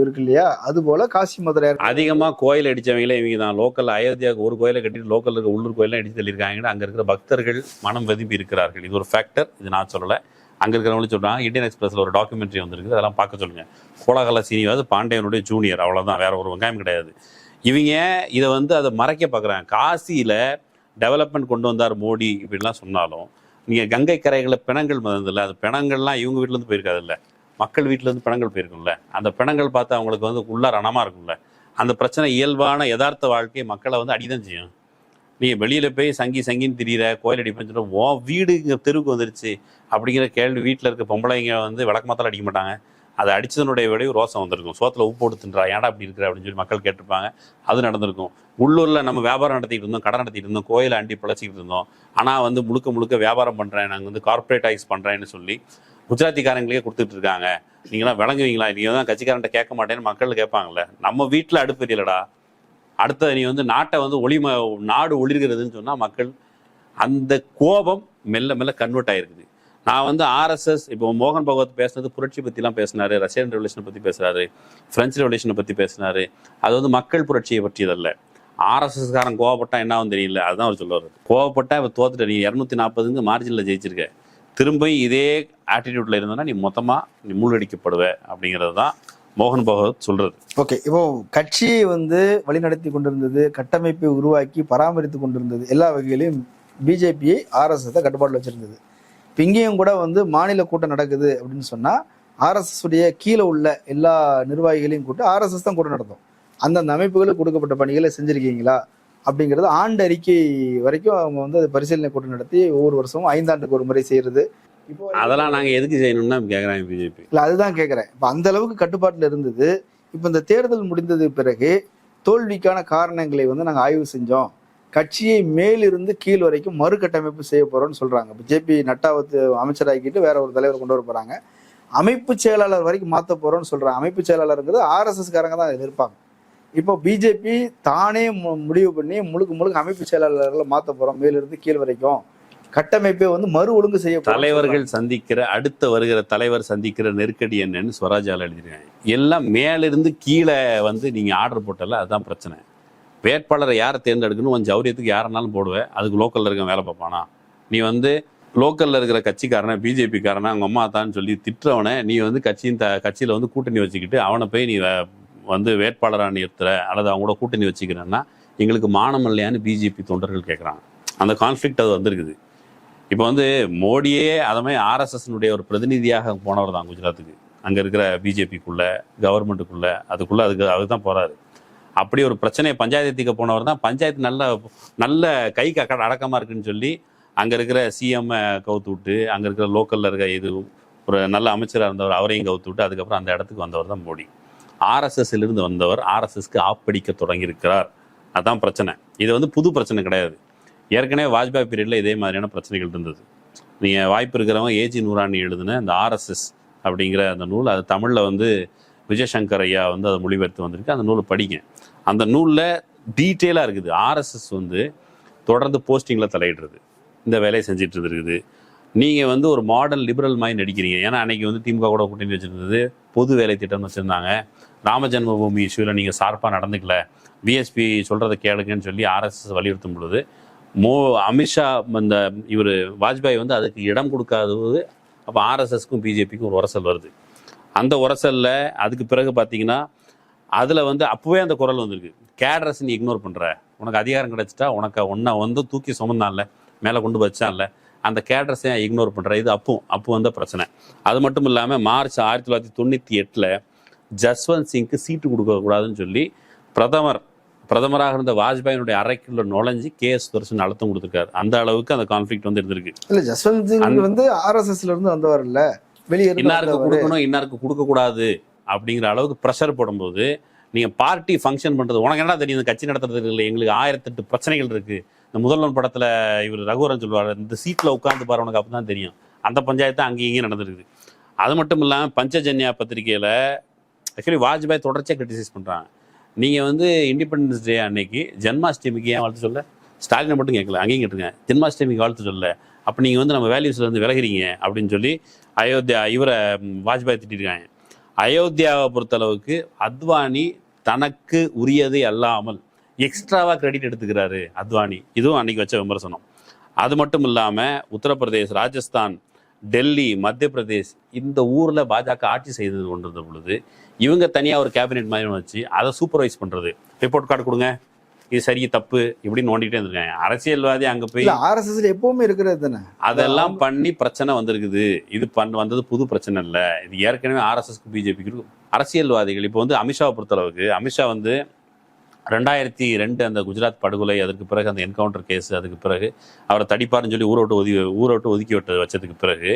இருக்கு இல்லையா? அது போல காசி மதுரை அதிகமா கோயில் அடிச்சவங்களே இவங்க தான். லோக்கல் அயோத்தியாவுக்கு ஒரு கோயிலை கட்டிட்டு லோக்கல் இருக்க உள்ளூர் கோயிலாம் அடிச்சு தள்ளியிருக்காங்க அங்க இருக்கிற பக்தர்கள் மனம் வெதும்பி இருக்கிறார்கள். இது ஒரு ஃபேக்டர் இது நான் சொல்லல. அங்க இருக்கிறவங்களும் சொல்றாங்க. இந்தியன் எக்ஸ்பிரஸ்ல ஒரு டாக்குமெண்ட்ரி வந்திருக்கு. அதெல்லாம் பார்க்க சொல்லுங்க. கோலாகல சீனிவாஸ் பாண்டியனுடைய ஜூனியர் அவ்வளவுதான். வேற ஒரு வெங்காயம் கிடையாது. இவங்க இதை வந்து அதை மறைக்க பார்க்குறாங்க. காசியில் டெவலப்மெண்ட் கொண்டு வந்தார் மோடி இப்படிலாம் சொன்னாலும் நீங்கள் கங்கை கரைகளில் பிணங்கள் மதந்தில்ல அந்த பிணங்கள்லாம் இவங்க வீட்டிலேருந்து போயிருக்காதுல்ல. மக்கள் வீட்டிலேருந்து பிணங்கள் போயிருக்கும்ல. அந்த பிணங்கள் பார்த்து அவங்களுக்கு வந்து உள்ள ரணமாக இருக்கும்ல. அந்த பிரச்சனை இயல்பான யதார்த்த வாழ்க்கை மக்களை வந்து அடிதான் செய்யும். நீ வெளியில் போய் சங்கி சங்கின்னு திரியிற கோயில் அடிப்பேன்னு சொல்ற ஓ வீடு இங்கே தெருவுக்கு வந்துருச்சு அப்படிங்கிற கேள்வி வீட்டில் இருக்க பொம்பளைங்க வந்து விளக்கமாத்தால் அடிக்க மாட்டாங்க. அதை அடித்ததனுடைய விளைவு ரோசம் வந்திருக்கும். சோத்தில் உப்பு போட்டு தின்றா ஏன்டா அப்படி இருக்கிற? அப்படின்னு சொல்லி மக்கள் கேட்டிருப்பாங்க. அது நடந்திருக்கும். உள்ளூரில் நம்ம வியாபாரம் நடத்திட்டு இருந்தோம் கடை நடத்திட்டு இருந்தோம் கோயிலை அண்டி பிழைச்சிக்கிட்டு இருந்தோம். ஆனால் வந்து முழுக்க முழுக்க வியாபாரம் பண்ணுறேன் நாங்கள் வந்து கார்பரேட்டைஸ் பண்ணுறேன்னு சொல்லி குஜராத்திக்காரங்களே கொடுத்துட்டு இருக்காங்க. நீங்களாம் விளங்குவீங்களா? நீங்கள் தான் கட்சிக்காரன்ட்ட கேட்க மாட்டேன்னு மக்கள் கேட்பாங்கல்ல. நம்ம வீட்டில் அடுப்பு தெரியலடா அடுத்த நீ வந்து நாட்டை வந்து ஒளிம நாடு ஒளிர்கிறதுன்னு சொன்னால் மக்கள் அந்த கோபம் மெல்ல மெல்ல கன்வெர்ட் ஆயிருக்குது. நான் வந்து ஆர்எஸ்எஸ் இப்போ மோகன் பகவத் பேசுனது புரட்சி பற்றிலாம் பேசினாரு ரஷ்யன் ரெவல்யூஷனை பற்றி பேசுகிறாரு ஃப்ரெஞ்சு ரெவல்யூஷனை பற்றி பேசினாரு. அது வந்து மக்கள் புரட்சியை பற்றியதல்ல. ஆர்எஸ்எஸ் காரன் கோவப்பட்டா என்ன தெரியல. அதுதான் அவர் சொல்லுவார் கோவப்பட்டா இப்போ தோத்துட்ட. நீ இரநூத்தி நாற்பதுங்க மார்ஜினில் ஜெயிச்சிருக்க. திரும்பியும் இதே ஆட்டிடியூட்டில் இருந்தனா நீ மொத்தமாக நீ மூழ்கடிக்கப்படுவ அப்படிங்கிறது தான் மோகன் பகவத் சொல்றது ஓகே இப்போ கட்சியை வந்து வழிநடத்தி கொண்டிருந்தது கட்டமைப்பை உருவாக்கி பராமரித்து கொண்டிருந்தது எல்லா வகையிலையும் பிஜேபியை ஆர்எஸ்எஸ் தான் கட்டுப்பாட்டில் வச்சிருந்தது. இப்போ இங்கேயும் கூட வந்து மாநில கூட்டம் நடக்குது அப்படின்னு சொன்னா ஆர்எஸ்எஸ் உடைய கீழே உள்ள எல்லா நிர்வாகிகளையும் கூட்டு ஆர்எஸ்எஸ் தான் கூட்டம் நடத்தும். அந்தந்த அமைப்புகளுக்கு கொடுக்கப்பட்ட பணிகளை செஞ்சிருக்கீங்களா? அப்படிங்கிறது ஆண்டு அறிக்கை வரைக்கும் அவங்க வந்து அது பரிசீலனை கூட்டம் நடத்தி ஒவ்வொரு வருஷமும் ஐந்தாண்டுக்கு ஒரு முறை செய்யறது. இப்போ அதெல்லாம் நாங்க எதுக்கு செய்யணும்னு கேக்குறாங்க பிஜேபி. இல்ல அதுதான் கேட்குறேன் இப்போ அந்த அளவுக்கு கட்டுப்பாட்டில் இருந்தது. இப்போ இந்த தேர்தல் முடிந்தது பிறகு தோல்விக்கான காரணங்களை வந்து நாங்கள் ஆய்வு செஞ்சோம். கட்சியை மேலிருந்து கீழ் வரைக்கும் மறுகட்டமைப்பு செய்ய போறோம்னு சொல்றாங்க. இப்போ ஜேபி நட்டாவத்து அமைச்சராக்கிட்டு வேற ஒரு தலைவர் கொண்டு வர போறாங்க. அமைப்பு செயலாளர் வரைக்கும் மாற்ற போறோம்னு சொல்றாங்க அமைப்பு செயலாளருங்கிறது ஆர்எஸ்எஸ் காரங்க தான் இருப்பாங்க. இப்போ பிஜேபி தானே முடிவு பண்ணி முழுக்க முழுக்க அமைப்பு செயலாளர்களை மாற்ற போறோம் மேலிருந்து கீழ் வரைக்கும். கட்டமைப்பை வந்து மறு ஒழுங்கு செய்ய தலைவர்கள் சந்திக்கிற அடுத்த வருகிற தலைவர் சந்திக்கிற நெருக்கடி என்னன்னு ஸ்வராஜால எழுதிருக்காங்க எல்லாம் மேலிருந்து கீழே வந்து நீங்க ஆர்டர் போட்டல அதுதான் பிரச்சனை. வேட்பாளரை யாரை தேர்ந்தெடுக்கணும்? உன் ஜௌரியத்துக்கு யாருனாலும் போடுவேன் அதுக்கு லோக்கலில் இருக்க வேலை பார்ப்பானா? நீ வந்து லோக்கலில் இருக்கிற கட்சிக்காரனை பிஜேபிக்காரனை அவங்க அம்மா தான்னு சொல்லி திட்டுறவனை நீ வந்து கட்சியின் த கட்சியில் வந்து கூட்டணி வச்சுக்கிட்டு அவனை போய் நீ வந்து வேட்பாளராக நிறுத்துற அல்லது அவங்க கூட கூட்டணி வச்சுக்கிறேன்னா எங்களுக்கு மானம் இல்லையான்னு பிஜேபி தொண்டர்கள் கேட்குறாங்க அந்த கான்ஃப்ளிக்ட் அது வந்திருக்குது. இப்போ வந்து மோடியே அதை மாதிரி ஆர்எஸ்எஸ்னுடைய ஒரு பிரதிநிதியாக போனவர் தான் குஜராத்துக்கு. அங்கே இருக்கிற பிஜேபிக்குள்ளே கவர்மெண்ட்டுக்குள்ளே அதுக்குள்ளே அதுக்கு அதுக்கு தான் போகிறாரு அப்படி ஒரு பிரச்சனையை பஞ்சாயத்துக்கு போனவர் தான். பஞ்சாயத்து நல்ல நல்ல கைக்கு அக்கட அடக்கமாக இருக்குன்னு சொல்லி அங்கே இருக்கிற சிஎம் கவுத்து விட்டு அங்கே இருக்கிற லோக்கலில் இருக்க இது ஒரு நல்ல அமைச்சராக இருந்தவர் அவரையும் கவுத்து விட்டு அதுக்கப்புறம் அந்த இடத்துக்கு வந்தவர் தான் மோடி. ஆர்எஸ்எஸ்ல இருந்து வந்தவர் ஆர்எஸ்எஸ்க்கு ஆப்படிக்க தொடங்கியிருக்கிறார். அதுதான் பிரச்சனை. இது வந்து புது பிரச்சனை கிடையாது. ஏற்கனவே வாஜ்பாய் பீரியடில் இதே மாதிரியான பிரச்சனைகள் இருந்தது. நீங்கள் வாய்ப்பு இருக்கிறவங்க ஏஜி நூராணி எழுதின இந்த ஆர்எஸ்எஸ் அப்படிங்கிற அந்த நூல் அது தமிழில் வந்து விஜயசங்கர் ஐயா வந்து அதை மொழிபெயர்த்து வந்திருக்கு. அந்த நூலை படிங்க. அந்த நூலில் டீட்டெயிலாக இருக்குது. ஆர்எஸ்எஸ் வந்து தொடர்ந்து போஸ்டிங்கில் தலையிடுறது. இந்த வேலையை செஞ்சுட்டு இருக்குது. நீங்கள் வந்து ஒரு மாடர்ன் லிபரல் மைண்ட் அடிக்கிறீங்க ஏன்னா அன்னைக்கு வந்து திமுக கூட கூட்டணி வச்சிருந்தது. பொது வேலை திட்டம்னு வச்சுருந்தாங்க. ராம ஜென்மபூமி இஷ்யூவில் நீங்கள் சார்பாக நடந்துக்கல. பிஎஸ்பி சொல்கிறத கேளுங்கன்னு சொல்லி ஆர்எஸ்எஸ் வலியுறுத்தும் பொழுது மோ அமித்ஷா அந்த இவர் வாஜ்பாய் வந்து அதுக்கு இடம் கொடுக்காதது அப்போ ஆர்எஸ்எஸ்க்கும் பிஜேபிக்கும் ஒரு உரசல் வருது. அந்த உரசல்ல அதுக்கு பிறகு பார்த்தீங்கன்னா அதில் வந்து அப்போவே அந்த குரல் வந்திருக்கு. கேட்ரஸ் நீ இக்னோர் பண்ணுற உனக்கு அதிகாரம் கிடைச்சிட்டா உனக்கு உன்னை வந்து தூக்கி சுமந்தான்ல மேலே கொண்டு வச்சான்ல. அந்த கேட்ரஸை இக்னோர் பண்ணுற இது அப்போ அப்போ வந்த பிரச்சனை. அது மட்டும் இல்லாமல் மார்ச் ஆயிரத்தி தொள்ளாயிரத்தி தொண்ணூற்றி எட்டில் ஜஸ்வந்த் சிங்க்கு சீட்டு கொடுக்கக்கூடாதுன்னு சொல்லி பிரதமர் பிரதமராக இருந்த வாஜ்பாயினுடைய அறைக்குள்ள நுழைஞ்சு கே எஸ் தர்ஷன் அழுத்தம் கொடுத்துருக்காரு. அந்த அளவுக்கு அந்த கான்ஃப்ளிக்ட் வந்து இருந்திருக்கு. இல்ல ஜஸ்வந்த் சிங் வந்து ஆர்எஸ்எஸ்ல இருந்து வந்தவர் இல்ல? வெளியே இன்னாருக்கு. கொடுக்கணும் இன்னாருக்கு கொடுக்க கூடாது அப்படிங்கிற அளவுக்கு ப்ரெஷர் போடும்போது நீங்க பார்ட்டி ஃபங்க்ஷன் பண்றது உனக்கு என்ன தெரியும் இந்த கட்சி நடத்துறதுக்கு இல்லை எங்களுக்கு ஆயிரத்தெட்டு பிரச்சனைகள் இருக்கு. இந்த முதல்வன் படத்துல இவர் ரகுவரன் சொல்லுவார் இந்த சீட்ல உட்கார்ந்து பாரு உனக்கு அப்பதான் தெரியும். அந்த பஞ்சாயத்து அங்கேயும் இங்கேயும் நடந்திருக்குது. அது மட்டும் இல்லாம பஞ்சஜன்யா பத்திரிகையில ஆக்சுவலி வாஜ்பாய் தொடர்ச்சியாக கிரிட்டிசைஸ் பண்றாங்க. நீங்க வந்து இண்டிபெண்டன்ஸ் டே அன்னைக்கு ஜென்மாஷ்டமிக்கு ஏன் வாழ்த்து சொல்ல? ஸ்டாலினை மட்டும் கேட்கல அங்கேயும் கேட்டுருங்க ஜென்மாஷ்டமிக்கு வாழ்த்து சொல்ல. அப்போ நீங்கள் வந்து நம்ம வேல்யூஸ்ல இருந்து விலகிறீங்க அப்படின்னு சொல்லி அயோத்தியா இவரை வாஜ்பாய் திட்டிருக்காங்க. அயோத்தியாவை பொறுத்தளவுக்கு அத்வானி தனக்கு உரியது அல்லாமல் எக்ஸ்ட்ராவாக கிரெடிட் எடுத்துக்கிறாரு அத்வானி. இதுவும் அன்னைக்கு வச்ச விமர்சனம். அது மட்டும் இல்லாமல் உத்தரப்பிரதேஷ் ராஜஸ்தான் டெல்லி மத்திய பிரதேஷ் இந்த ஊரில் பாஜக ஆட்சி செய்தது கொண்டிருந்த பொழுது இவங்க தனியாக ஒரு கேபினெட் மாதிரி வச்சு அதை சூப்பர்வைஸ் பண்ணுறது ரிப்போர்ட் கார்டு கொடுங்க. இது சரி தப்பு இப்படின்னு நோண்டிட்டே இருந்திருக்காங்க அரசியல்வாதி அங்க போய் ஆர்எஸ்எஸ்ல எப்பவுமே இருக்கிறது தானே? அதெல்லாம் பண்ணி பிரச்சனை வந்திருக்குது. இது பண்ண வந்தது புது பிரச்சனை இல்ல. இது ஏற்கனவே ஆர்எஸ்எஸ்க்கு பிஜேபிக்கு அரசியல்வாதிகள் இப்போ வந்து அமித்ஷாவை பொறுத்தளவுக்கு அமித்ஷா வந்து ரெண்டாயிரத்தி ரெண்டு அந்த குஜராத் படுகொலை அதற்கு பிறகு அந்த என்கவுண்டர் கேஸ் அதுக்கு பிறகு அவரை தடிப்பாருன்னு சொல்லி ஊரை விட்டு ஒதுக்கி ஊரை விட்டு ஒதுக்கி விட்டு வச்சதுக்கு பிறகு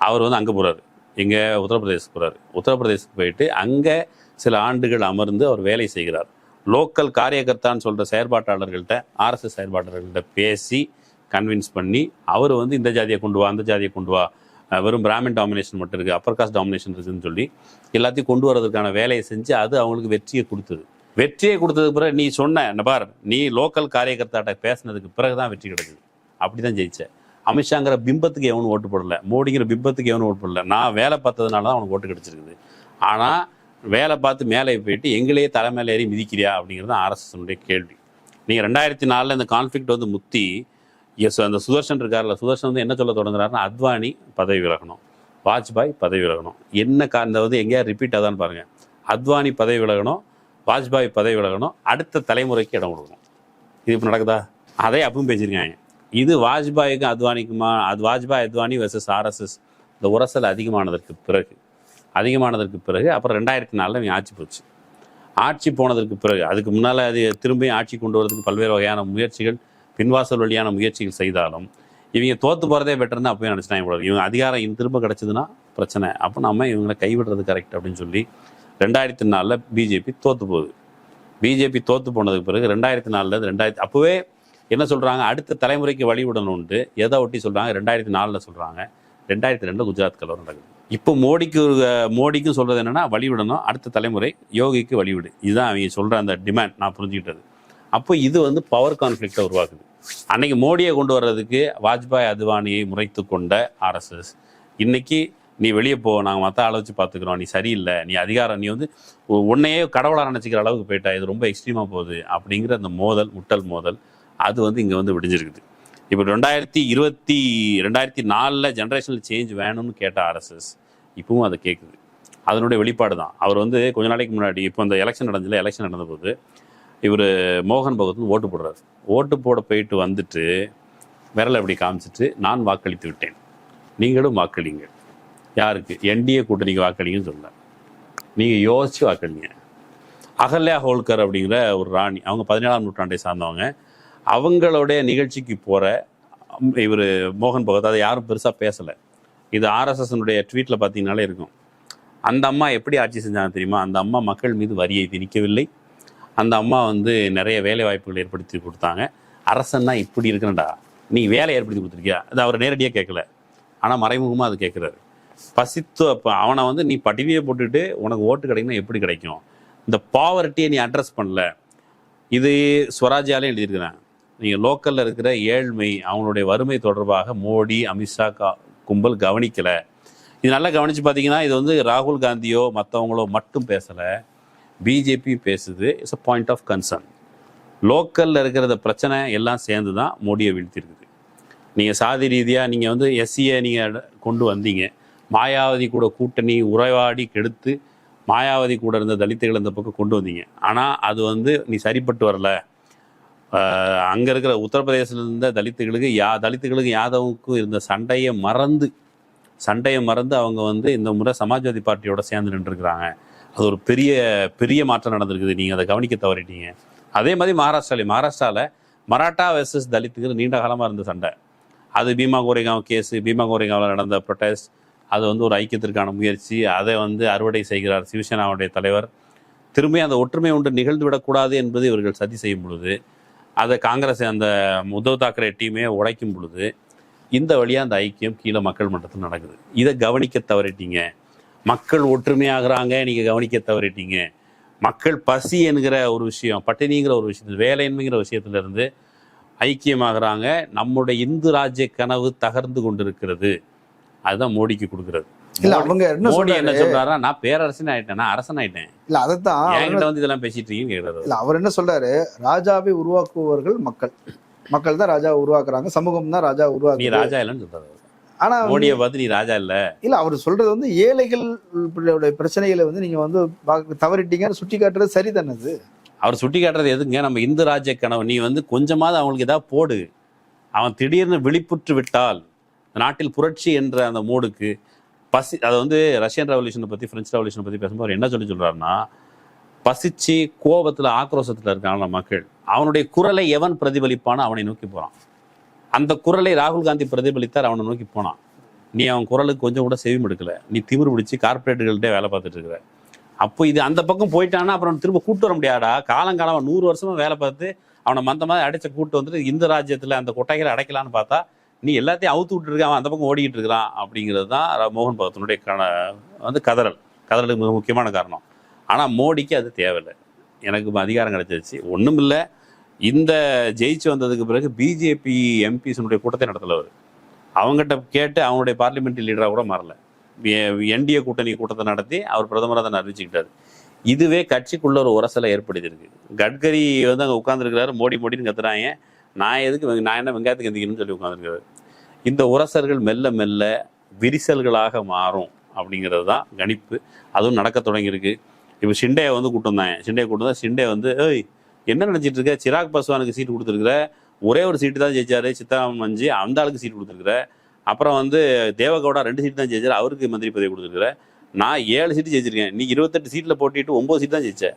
அவர் வந்து அங்கே போறாரு. எங்க உத்தரப்பிரதேசத்துக்கு போறாரு. உத்தரப்பிரதேசத்துக்கு போயிட்டு அங்கே சில ஆண்டுகள் அமர்ந்து அவர் வேலை செய்கிறார். லோக்கல் காரியகர்த்தான்னு சொல்கிற செயற்பாட்டாளர்கள்ட்ட ஆர்எஸ்எஸ் செயற்பாட்டாளர்கள்ட்ட பேசி கன்வின்ஸ் பண்ணி அவர் வந்து இந்த ஜாதியை கொண்டு வா அந்த ஜாதியை கொண்டு வா. வெறும் பிராமின் டாமினேஷன் மட்டும் இருக்குது அப்பர் காஸ்ட் டாமினேஷன் இருக்குதுன்னு சொல்லி எல்லாத்தையும் கொண்டு வரதுக்கான வேலையை செஞ்சு அது அவங்களுக்கு வெற்றியை கொடுத்தது. வெற்றியை கொடுத்ததுக்கு பிறகு நீ சொன்ன பார் நீ லோக்கல் காரியகர்த்தாட்ட பேசினதுக்கு பிறகு தான் வெற்றி கிடைக்குது அப்படி தான் ஜெயிச்ச. அமித்ஷாங்கிற பிம்பத்துக்கு எவனும் ஓட்டு போடல மோடிங்கிற பிம்பத்துக்கு எவனும் ஓட்டு போடல. நான் வேலை பார்த்ததுனால தான் அவனுக்கு ஓட்டு கிடைச்சிருக்குது. ஆனால் வேலை பார்த்து மேலே போயிட்டு எங்களையே தலைமையில ஏறி மிதிக்கிறியா? அப்படிங்கிறது ஆர்எஸ்எஸ்னுடைய கேள்வி. நீங்கள் ரெண்டாயிரத்தி நாலில் இந்த கான்ஃப்ளிக்ட் வந்து முத்தி எஸ் அந்த சுதர்ஷன் இருக்கார்ல சுதர்ஷன் வந்து என்ன சொல்ல தொடங்குறாருன்னா அத்வானி பதவி விலகணும் வாஜ்பாய் பதவி விலகணும். என்ன கா- இந்த வந்து எங்கேயா ரிப்பீட் ஆதான் பாருங்க. அத்வானி பதவி விலகணும் வாஜ்பாய் பதவி விலகணும் அடுத்த தலைமுறைக்கு இடம் கொடுக்கணும். இது இப்போ நடக்குதா? அதே அப்பவும் பேசியிருக்காங்க. இது வாஜ்பாய்க்கும் அத்வானிக்குமா அது வாஜ்பாய் அத்வானி வெர்சஸ் ஆர்எஸ்எஸ் இந்த உரசல் அதிகமானதற்கு பிறகு. அதிகமானதற்கு பிறகு அப்புறம் ரெண்டாயிரத்தி நாலில் இவங்க ஆட்சி போச்சு. ஆட்சி போனதற்கு பிறகு அதுக்கு முன்னால் அது திரும்பியும் ஆட்சி கொண்டு வரதுக்கு பல்வேறு வகையான முயற்சிகள் பின்வாசல் வழியான முயற்சிகள் செய்தாலும் இவங்க தோற்று போகிறதே பெட்டர்னு அப்பயும் நினச்சினா போல இவங்க அதிகாரம் இன் திரும்ப கிடச்சிதுன்னா பிரச்சனை. அப்போ நம்ம இவங்களை கைவிடுறது கரெக்ட் அப்படின்னு சொல்லி ரெண்டாயிரத்தி நாலில் பிஜேபி தோற்று போகுது. பிஜேபி தோற்று போனதுக்கு பிறகு ரெண்டாயிரத்தி நாலில் ரெண்டாயிரத்தி அப்போவே என்ன சொல்கிறாங்க அடுத்த தலைமுறைக்கு வழிவிடணும்ட்டு எதை ஒட்டி சொல்கிறாங்க ரெண்டாயிரத்தி நாலில் சொல்கிறாங்க ரெண்டாயிரத்தி ரெண்டில் குஜராத் கலவரம் நடக்குது. இப்போ மோடிக்கு ஒரு, மோடிக்கும் சொல்கிறது என்னன்னா வழிவிடணும். அடுத்த தலைமுறை யோகிக்கு வழிவிடு. இதுதான் அவங்க சொல்கிற அந்த டிமாண்ட் நான் புரிஞ்சுக்கிட்டது. அப்போ இது வந்து பவர் கான்ஃப்ளிக்டை உருவாக்குது. அன்னைக்கு மோடியை கொண்டு வர்றதுக்கு வாஜ்பாய் அத்வானியை முறைத்து கொண்ட ஆர்எஸ்எஸ் இன்னைக்கு நீ வெளியே போ நாங்கள் மற்ற ஆளை வச்சு பார்த்துக்கிறோம். நீ சரியில்லை நீ அதிகாரம் நீ வந்து உன்னையே கடவுளாக நினச்சிக்கிற அளவுக்கு போயிட்டா இது ரொம்ப எக்ஸ்ட்ரீமாக போகுது அப்படிங்கிற அந்த மோதல் முட்டல் மோதல் அது வந்து இங்கே வந்து விடிஞ்சிருக்குது. இப்போ ரெண்டாயிரத்தி இருபத்தி ரெண்டாயிரத்தி நாலில் ஜென்ரேஷனில் சேஞ்ச் வேணும்னு கேட்ட ஆர்எஸ்எஸ் இப்பவும் அதை கேட்குது அதனுடைய வெளிப்பாடு தான். அவர் வந்து கொஞ்ச நாளைக்கு முன்னாடி இப்போ இந்த எலெக்ஷன் நடந்ததில்ல எலெக்ஷன் நடந்தபோது இவர் மோகன் பகவத் வந்து ஓட்டு போடுறாரு. ஓட்டு போட போயிட்டு வந்துட்டு விரலை அப்படி காமிச்சிட்டு நான் வாக்களித்து விட்டேன். நீங்களும் வாக்களிங்க. யாருக்கு? என்டிஏ கூட்டணிக்கு வாக்களிங்கன்னு சொல்ல. நீங்கள் யோசிச்சு வாக்களிங்க. அகல்யா ஹோல்கர் அப்படிங்கிற ஒரு ராணி அவங்க பதினேழாம் நூற்றாண்டை சார்ந்தவங்க. அவங்களுடைய நிகழ்ச்சிக்கு போகிற இவர் மோகன் பகவத் அதை யாரும் பெருசாக பேசலை. இது ஆர்எஸ்எஸ்னுடைய ட்வீட்டில் பார்த்தீங்கனாலே இருக்கும். அந்த அம்மா எப்படி ஆட்சி செஞ்சாங்க தெரியுமா? அந்த அம்மா மக்கள் மீது வரியை திணிக்கவில்லை அந்த அம்மா வந்து நிறைய வேலை வாய்ப்புகள் ஏற்படுத்தி கொடுத்தாங்க. அரசன்னா இப்படி இருக்கணும்டா. நீ வேலை ஏற்படுத்தி கொடுத்துருக்கியா? அது அவர் நேரடியாக கேட்கல ஆனால் மறைமுகமாக அது கேட்குறாரு பசித்து அப்போ அவனை வந்து நீ பட்டினியை போட்டுட்டு உனக்கு ஓட்டு கிடைக்குன்னா எப்படி கிடைக்கும்? இந்த பாவர்ட்டியை நீ அட்ரஸ் பண்ணல. இது ஸ்வராஜ்யாலே எழுதியிருக்கிறேன் நீங்கள் லோக்கலில் இருக்கிற ஏழ்மை அவங்களுடைய வறுமை தொடர்பாக மோடி அமித்ஷா கா- கும்பல் கவனிக்கலை. இது நல்லா கவனித்து பார்த்தீங்கன்னா இது வந்து ராகுல் காந்தியோ மற்றவங்களோ மட்டும் பேசலை. பிஜேபி பேசுது. It's a point of concern லோக்கலில் இருக்கிறத பிரச்சனை எல்லாம் சேர்ந்து தான் மோடியை வீழ்த்திருக்குது. நீங்கள் சாதி ரீதியாக நீங்கள் வந்து எஸ்சியை நீங்கள் கொண்டு வந்தீங்க. மாயாவதி கூட கூட்டணி உறவாடி கெடுத்து மாயாவதி கூட இருந்த தலித்துகள் அந்த பக்கம் கொண்டு வந்தீங்க. ஆனால் அது வந்து நீ சரிப்பட்டு வரல. அங்கே இருக்கிற உத்தரப்பிரதேசத்தில் இருந்த தலித்துகளுக்கு யா தலித்துகளுக்கு யாதவுக்கும் இருந்த சண்டையை மறந்து சண்டையை மறந்து அவங்க வந்து இந்த முறை சமாஜ்வாதி பார்ட்டியோட சேர்ந்து நின்றுருக்குறாங்க. அது ஒரு பெரிய பெரிய மாற்றம் நடந்திருக்குது. நீங்கள் அதை கவனிக்க தவறிட்டீங்க. அதே மாதிரி மகாராஷ்டிராலே மகாராஷ்டிராவில் மராட்டா வெர்சஸ் தலித்துக்கு நீண்ட காலமாக இருந்த சண்டை. அது பீமா கோரேகாவ் கேஸு பீமா கோரேகாவில் நடந்த ப்ரொட்டஸ்ட் அது வந்து ஒரு ஐக்கியத்திற்கான முயற்சி. அதை வந்து அறுவடை செய்கிறார் சிவசேனாவுடைய தலைவர். திரும்பி அந்த ஒற்றுமை ஒன்று நிகழ்ந்து விடக்கூடாது என்பது இவர்கள் சதி செய்யும் பொழுது அதை காங்கிரஸ் அந்த உத்தவ் தாக்கரே டீமே உடைக்கும் பொழுது இந்த வழியாக அந்த ஐக்கியம் கீழே மக்கள் மன்றத்தில் நடக்குது. இதை கவனிக்க தவறிட்டீங்க. மக்கள் ஒற்றுமையாகிறாங்க நீங்கள் கவனிக்க தவறிட்டீங்க. மக்கள் பசி என்கிற ஒரு விஷயம் பட்டினிங்கிற ஒரு விஷயத்தில் வேலையின்மைங்கிற விஷயத்திலிருந்து ஐக்கியமாகறாங்க. நம்முடைய இந்து ராஜ்ய கனவு தகர்ந்து கொண்டிருக்கிறது. அதுதான் மோடிக்கு கொடுக்கறது. இல்ல அவங்க என்ன மோடி என்ன சொல்றாரு? சொல்றாரா நான் பேரரசன் ஆயிட்டேன் நான் அரசன் ஆயிட்டேன் இல்ல அதைத்தான் என்கிட்ட வந்து இதெல்லாம் பேசிட்டு இருக்கீங்கன்னு கேக்குறாரு இல்ல அவர் என்ன சொல்றாரு? ராஜாவை உருவாக்குபவர்கள் மக்கள். மக்கள் தான் ராஜாவை உருவாக்குறாங்க சமூகம் தான் ராஜா நீ உருவாக்குது. ராஜா இல்லைன்னு சொல்றாரு ஆனா மோடியை பார்த்து நீ ராஜா இல்ல. இல்ல அவர் சொல்றது வந்து ஏழைகள் பிரச்சனைகளை வந்து நீங்க வந்து தவறிட்டீங்கன்னு சுட்டி காட்டுறது சரிதானே அது? அவர் சுட்டி காட்டுறது எதுங்க நம்ம இந்து ராஜ்ய கனவு. நீ வந்து கொஞ்சமாவது அவங்களுக்கு ஏதாவது போடு. அவன் திடீர்னு விழிப்புற்று விட்டால் நாட்டில் புரட்சி என்ற அந்த மூடுக்கு பசி அதை வந்து ரஷ்யன் ரெவல்யூஷனை பற்றி ஃப்ரெஞ்ச் ரெவல்யூஷனை பற்றி பேசும்போது அவர் என்ன சொல்லி சொல்கிறாருன்னா பசிச்சு கோபத்தில் ஆக்ரோஷத்தில் இருக்கான மக்கள். அவனுடைய குரலை எவன் பிரதிபலிப்பானோ அவனை நோக்கி போகிறான் அந்த குரலை ராகுல் காந்தி பிரதிபலித்தார் அவனை நோக்கி போனான். நீ அவன் குரலுக்கு கொஞ்சம் கூட செவி மடுக்கல நீ திமிர் பிடிச்சி கார்பரேட்டுகள்கிட்ட வேலை பார்த்துட்டு இருக்கிற. அப்போ இது அந்த பக்கம் போயிட்டான்னா அப்புறம் திரும்ப கூட்டு வர முடியாடா காலங்காலமா நூறு வருஷமா வேலை பார்த்து அவனை மந்த மாதிரி அடைச்ச கூட்டு வந்துட்டு இந்த ராஜ்யத்தில் அந்த கொட்டைகளை அடைக்கலான்னு பார்த்தா நீ எல்லாத்தையும் அவுத்து விட்டுருக்க அவன் அந்த பக்கம் ஓடிக்கிட்டு இருக்கிறான் அப்படிங்கிறது தான் மோகன் பகத்தினுடைய கண வந்து கதறல். கதறலுக்கு மிக முக்கியமான காரணம். ஆனால் மோடிக்கு அது தேவையில்லை. எனக்கு அதிகாரம் கிடைச்சிருச்சு. ஒன்றும் இல்லை. இந்த ஜெயிச்சு வந்ததுக்கு பிறகு பிஜேபி எம்பிஸனுடைய கூட்டத்தை நடத்தல அவர் அவங்ககிட்ட கேட்டு அவங்களுடைய பார்லிமெண்ட்ரி லீடராக கூட மாறல. என்டிஏ கூட்டணி கூட்டத்தை நடத்தி அவர் பிரதமராக தான் அறிவிச்சுக்கிட்டாரு. இதுவே கட்சிக்குள்ள ஒரு உரசலை ஏற்படுத்தியிருக்கு. கட்கரி வந்து அங்கே உட்காந்துருக்கிறாரு மோடி மோடின்னு கத்துறாங்க. நான் எதுக்கு வெங்க- நான் என்ன வெங்காயத்துக்கு எந்திக்கணும்னு சொல்லி உட்காந்துருக்காரு இந்த உரசர்கள் மெல்ல மெல்ல விரிசல்களாக மாறும் அப்படிங்கிறது தான் கணிப்பு. அதுவும் நடக்க தொடங்கியிருக்கு. இப்போ ஷிண்டே வந்து கூட்டு வந்தாங்க ஷிண்டே கூட்டிருந்தா ஷிண்டே வந்து ஏய் என்ன நினச்சிட்டு இருக்க? சிராக் பஸ்வானுக்கு சீட் கொடுத்துருக்குற. ஒரே ஒரு சீட்டு தான் ஜெயிச்சாரு சித்தாராமன் மஞ்சி. அந்த ஆளுக்கு சீட் கொடுத்துருக்குற. அப்புறம் வந்து தேவகவுடா ரெண்டு சீட் தான் ஜெயிச்சாரு. அவருக்கு மந்திரி பதவி கொடுத்துருக்குற. நான் ஏழு சீட்டு ஜெயிச்சிருக்கேன். நீ இருபத்தெட்டு சீட்டில் போட்டிட்டு ஒம்பது சீட் தான் ஜெயிச்சேன்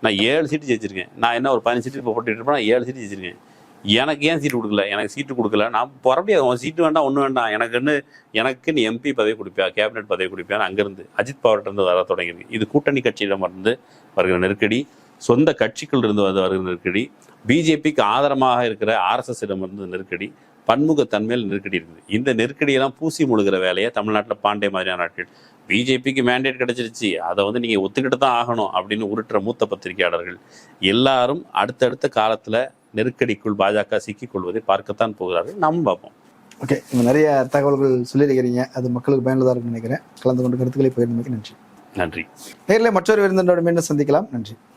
நான் ஏழு சீட்டு ஜெயிச்சிருக்கேன். நான் என்ன ஒரு பதினஞ்சு சீட்டு இப்போ போட்டிட்டு இருப்பேன்? நான் ஏழு சீட்டு ஜெயிச்சிருக்கேன். எனக்கு ஏன் சீட்டு கொடுக்கல? எனக்கு சீட்டு கொடுக்கல. நான் போற முடியாது. அவன் சீட்டு வேண்டாம் ஒன்றும் வேண்டாம். எனக்குன்னு எனக்குன்னு எம்பி பதவி கொடுப்பியா? கேபினெட் பதவி கொடுப்பியான்னு அங்கேருந்து அஜித் பவார்ட்ட வர தொடங்கியிருக்கு. இது கூட்டணி கட்சியிடம் இருந்து வருகிற நெருக்கடி சொந்த கட்சிக்குள் இருந்து வந்து வருகிற நெருக்கடி பிஜேபிக்கு ஆதரமாக இருக்கிற ஆர்எஸ்எஸ் இடம் இருந்து நெருக்கடி பன்முகத்தன்மையில் நெருக்கடி இருக்குது. இந்த நெருக்கடியெல்லாம் பூசி முழுகிற வேலையை தமிழ்நாட்டில் பாண்டே மாதிரியான நாட்கள் பிஜேபிக்கு மேண்டேட் கிடைச்சிருச்சு. அதை வந்து நீங்கள் ஒத்துக்கிட்டு தான் ஆகணும் அப்படின்னு உருட்டுற மூத்த பத்திரிகையாளர்கள் எல்லாரும் அடுத்தடுத்த காலத்தில் நெருக்கடிக்குள் பாஜக சிக்கிக் கொள்வதை பார்க்கத்தான் போகிறார்கள். நம்ம பார்ப்போம். ஓகே நீங்க நிறைய தகவல்கள் சொல்லியிருக்கிறீங்க. அது மக்களுக்கு பயனுள்ளதா இருக்கும்னு நினைக்கிறேன். கலந்து கொண்டு கருத்துக்களை பகிர்ந்தமைக்கு நன்றி. நன்றி. நேரில் மற்றொரு விருந்தினோட மீண்டும் சந்திக்கலாம். நன்றி.